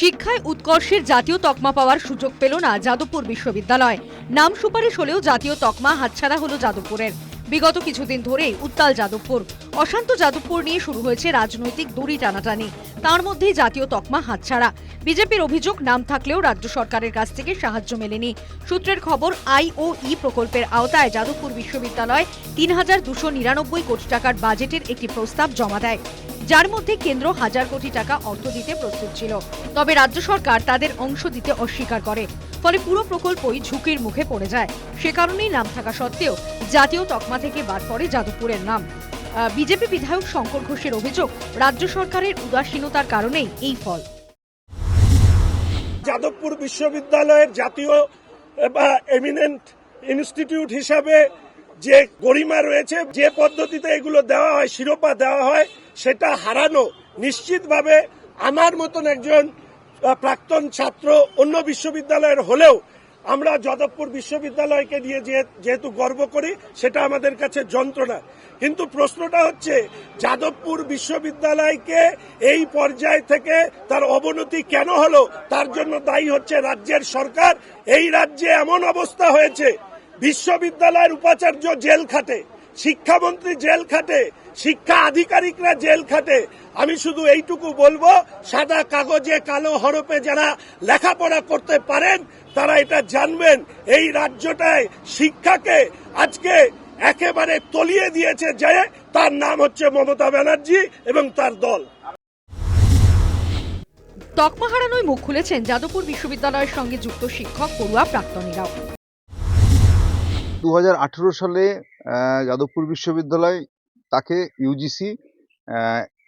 শিক্ষায় উৎকর্ষের জাতীয় তকমা পাওয়ার সুযোগ পেল না যাদবপুর বিশ্ববিদ্যালয়। নাম সুপারিশ হলেও জাতীয় তকমা হাতছাড়া হলো যাদবপুরের। বিগত কিছুদিন ধরেই উত্তাল যাদবপুর। অশান্ত যাদবপুর নিয়ে শুরু হয়েছে রাজনৈতিক দড়ি টানাটানি। তার মধ্যেই জাতীয় তকমা হাতছাড়া। বিজেপির অভিযোগ, নাম থাকলেও রাজ্য সরকারের কাছ থেকে সাহায্য মেলেনি। সূত্রের খবর, আইওই প্রকল্পের আওতায় যাদবপুর বিশ্ববিদ্যালয় তিন হাজার দুশো নিরানব্বই কোটি টাকার বাজেটের একটি প্রস্তাব জমা দেয়। যার মধ্যে কেন্দ্র হাজার কোটি টাকা অর্থ দিতে প্রস্তুত ছিল। তবে রাজ্য সরকার তাদের অংশ দিতে অস্বীকার করে। ফলে পুরো প্রকল্পই ঝুঁকির মুখে পড়ে যায়। সে কারণেই নাম থাকা সত্ত্বেও জাতীয় তকমা থেকে বাদ পড়ে যাদবপুরের নাম। বিজেপি বিধায়ক শঙ্কর ঘোষের অভিযোগ, রাজ্য সরকারের উদাসীনতার কারণেই এই ফল। যাদবপুর বিশ্ববিদ্যালয়ের জাতীয় বা এমিনেন্ট ইনস্টিটিউট হিসাবে যে গরিমা রয়েছে, যে পদ্ধতিতে এগুলো দেওয়া হয়, শিরোপা দেওয়া হয় সেটা হারানো নিশ্চিতভাবে আমার মতন একজন প্রাক্তন ছাত্র অন্য বিশ্ববিদ্যালয়ের হলেও আমরা যাদবপুর বিশ্ববিদ্যালয়কে নিয়ে যেহেতু গর্ব করি, সেটা আমাদের কাছে যন্ত্রণা। কিন্তু প্রশ্নটা হচ্ছে, যাদবপুর বিশ্ববিদ্যালয়কে এই পর্যায় থেকে তার অবনতি কেন হলো? তার জন্য দায়ী হচ্ছে রাজ্যের সরকার। এই রাজ্যে এমন অবস্থা হয়েছে, বিশ্ববিদ্যালয়ের উপাচার্য জেল খাটে। শিক্ষামন্ত্রী জেল খাটে শিক্ষা আধিকারিকরা জেল খাটে। আমি শুধু এইটুকু বলব সাদা কাগজে কালো হরপে যারা লেখাপড়া করতে পারেন তারা এটা জানবেন। এই রাজ্যটায় শিক্ষাকে আজকে একেবারে তলিয়ে দিয়েছে যে তার নাম হচ্ছে মমতা ব্যানার্জি এবং তার দল। তকমা হারানোয় মুখ খুলেছেন যাদবপুর বিশ্ববিদ্যালয়ের সঙ্গে যুক্ত শিক্ষক পড়ুয়া প্রাক্তনীরাও। দু সালে যাদবপুর বিশ্ববিদ্যালয় তাকে ইউজিসি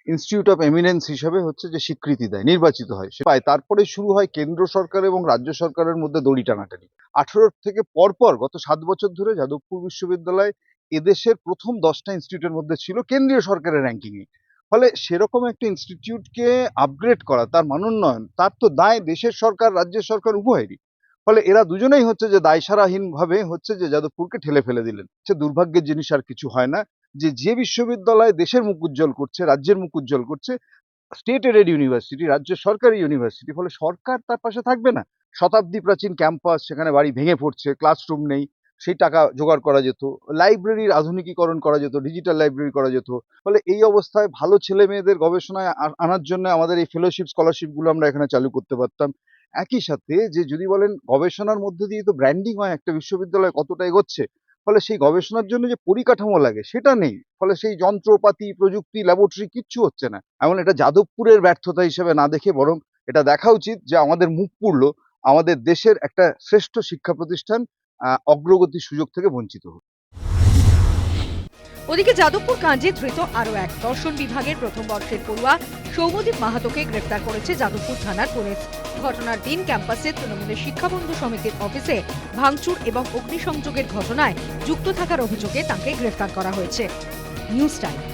ইনস্টিটিউট অফ এমিনেন্স হিসাবে হচ্ছে যে স্বীকৃতি দেয়, নির্বাচিত হয়। সে পায়। তারপরে শুরু হয় কেন্দ্র সরকার এবং রাজ্য সরকারের মধ্যে দড়ি টানাটানি। আঠেরো থেকে পরপর গত সাত বছর ধরে যাদবপুর বিশ্ববিদ্যালয় এদেশের প্রথম দশটা ইনস্টিটিউটের মধ্যে ছিল কেন্দ্রীয় সরকারের র্যাঙ্কিংয়ে ফলে সেরকম একটা ইনস্টিটিউটকে আপগ্রেড করা তার মানোন্নয়ন, তার তো দায় দেশের সরকার, রাজ্যের সরকার উভয়েরই। ফলে এরা দুজনেই হচ্ছে যে দায়সারাহীন ভাবে হচ্ছে যে যাদবপুরকে ঠেলে ফেলে দিলেন। সে দুর্ভাগ্যের জিনিস আর কিছু হয় না। যে যে বিশ্ববিদ্যালয় দেশের মুখ উজ্জ্বল করছে, রাজ্যের মুখ উজ্জ্বল করছে স্টেট এডেড ইউনিভার্সিটি রাজ্য সরকারি ইউনিভার্সিটি ফলে সরকার তার পাশে থাকবে না। শতাব্দী প্রাচীন ক্যাম্পাস সেখানে বাড়ি ভেঙে পড়ছে ক্লাসরুম নেই, সেই টাকা জোগাড় করা যেত লাইব্রেরির আধুনিকীকরণ করা যেত ডিজিটাল লাইব্রেরি করা যেত। ফলে এই অবস্থায় ভালো ছেলে মেয়েদের গবেষণায় আনার জন্য আমাদের এই ফেলোশিপ স্কলারশিপগুলো আমরা এখানে চালু করতে পারতাম। একই সাথে যে যদি বলেন গবেষণার মধ্যে দিয়ে তো ব্র্যান্ডিং হয় একটা বিশ্ববিদ্যালয় কতটা এগোচ্ছে, ফলে সেই গবেষণার জন্য যে পরিকাঠামো লাগে সেটা নেই, ফলে সেই যন্ত্রপাতি, প্রযুক্তি ল্যাবরেটরি কিচ্ছু হচ্ছে না। এমন এটা যাদবপুরের ব্যর্থতা হিসেবে না দেখে বরং এটা দেখা উচিত যে আমাদের মুখ পুরলো আমাদের দেশের একটা শ্রেষ্ঠ শিক্ষা প্রতিষ্ঠান অগ্রগতির সুযোগ থেকে বঞ্চিত হলো। ওদিকে যাদবপুর কাণ্ডে ধৃত আরও এক দর্শন বিভাগের প্রথম বর্ষের পড়ুয়া সৌমদীপ মাহাতোকে গ্রেপ্তার করেছে যাদবপুর থানার পুলিশ। ঘটনার দিন ক্যাম্পাসে তৃণমূলের শিক্ষাবন্ধু সমিতির অফিসে ভাঙচুর এবং অগ্নিসংযোগের ঘটনায় যুক্ত থাকার অভিযোগে তাকে গ্রেফতার করা হয়েছে। News time.